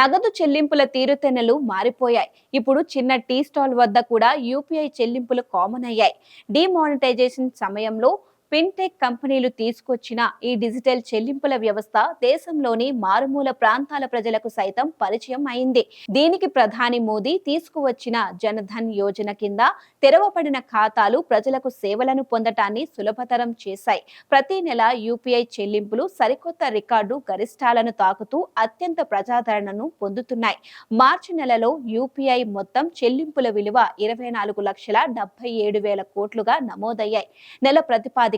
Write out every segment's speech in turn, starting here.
నగదు చెల్లింపుల తీరుతెన్నులు మారిపోయాయి. ఇప్పుడు చిన్న టీ స్టాల్ వద్ద కూడా యూపీఐ చెల్లింపులు కామన్ అయ్యాయి. డిమానిటైజేషన్ సమయంలో ఫిన్టెక్ కంపెనీలు తీసుకొచ్చిన ఈ డిజిటల్ చెల్లింపుల వ్యవస్థ దేశంలోని మారుమూల ప్రాంతాల ప్రజలకు సైతం పరిచయం అయింది. దీనికి ప్రధాని మోదీ తీసుకువచ్చిన జనధన్ యోజన కింద తెరవబడిన ఖాతాలు ప్రజలకు సేవలను పొందటాన్ని సులభతరం చేశాయి. ప్రతి నెల యూపీఐ చెల్లింపులు సరికొత్త రికార్డు గరిష్టాలను తాకుతూ అత్యంత ప్రజాదరణను పొందుతున్నాయి. మార్చి నెలలో యూపీఐ మొత్తం చెల్లింపుల విలువ ఇరవై నాలుగు లక్షల డెబ్బై ఏడు వేల కోట్లుగా నమోదయ్యాయి. నెల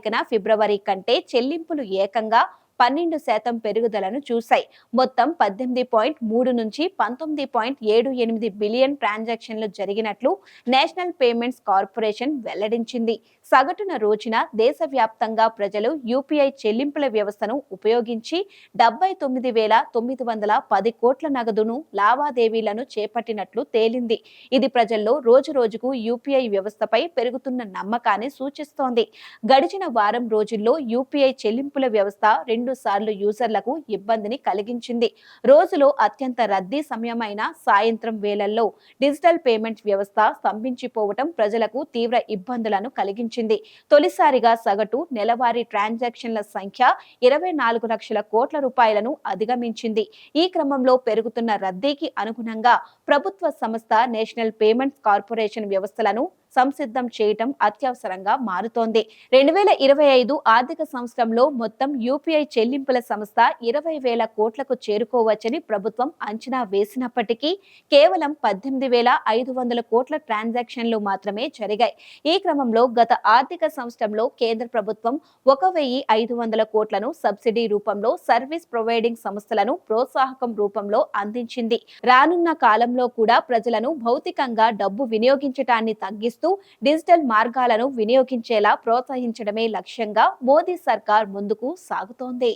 తారీఖున ఫిబ్రవరి కంటే చెల్లింపులు ఏకంగా పన్నెండు శాతం పెరుగుదలను చూశాయి. మొత్తం పద్దెనిమిది పాయింట్ మూడు నుంచి పంతొమ్మిది పాయింట్ ఏడు ఎనిమిది బిలియన్ ట్రాన్సాక్షన్లు జరిగినట్లు నేషనల్ పేమెంట్స్ కార్పొరేషన్ వెల్లడించింది. సగటున రోజున దేశవ్యాప్తంగా ప్రజలు యూపీఐ చెల్లింపుల వ్యవస్థను ఉపయోగించి డెబ్బై తొమ్మిది వేల తొమ్మిది వందల పది కోట్ల నగదును లావాదేవీలను చేపట్టినట్లు తేలింది. ఇది ప్రజల్లో రోజు రోజుకు యూపీఐ వ్యవస్థపై పెరుగుతున్న నమ్మకాన్ని సూచిస్తోంది. గడిచిన వారం రోజుల్లో యూపీఐ చెల్లింపుల వ్యవస్థ రెండు సార్లు యూజర్లకు ఇబ్బందిని కలిగించింది. రోజులో అత్యంత రద్దీ సమయమైన సాయంత్రం వేళల్లో డిజిటల్ పేమెంట్ వ్యవస్థ స్తంభించిపోవటం ప్రజలకు తీవ్ర ఇబ్బందులను కలిగించింది. తొలిసారిగా సగటు నెలవారీ ట్రాన్సాక్షన్ల సంఖ్య ఇరవై నాలుగు లక్షల కోట్ల రూపాయలను అధిగమించింది. ఈ క్రమంలో పెరుగుతున్న రద్దీకి అనుగుణంగా ప్రభుత్వ సంస్థ నేషనల్ పేమెంట్స్ కార్పొరేషన్ వ్యవస్థలను సంసిద్ధం చేయటం అత్యవసరంగా మారుతోంది. రెండు వేల ఇరవై ఐదు ఆర్థిక సంవత్సరంలో మొత్తం యూపీఐ చెల్లింపుల సంస్థ ఇరవై వేల కోట్లకు చేరుకోవచ్చని ప్రభుత్వం అంచనా వేసినప్పటికీ కేవలం పద్దెనిమిది వేల ఐదు వందల కోట్ల ట్రాన్సాక్షన్లు మాత్రమే జరిగాయి. ఈ క్రమంలో గత ఆర్థిక సంవత్సరంలో కేంద్ర ప్రభుత్వం ఒక వెయ్యి ఐదు వందల కోట్లను సబ్సిడీ రూపంలో సర్వీస్ ప్రొవైడింగ్ సంస్థలను ప్రోత్సాహకం రూపంలో అందించింది. రానున్న కాలంలో కూడా ప్రజలను భౌతికంగా డబ్బు వినియోగించటాన్ని తగ్గిస్తూ డిజిటల్ మార్గాలను వినియోగించేలా ప్రోత్సహించడమే లక్ష్యంగా మోదీ సర్కార్ ముందుకు సాగుతోంది.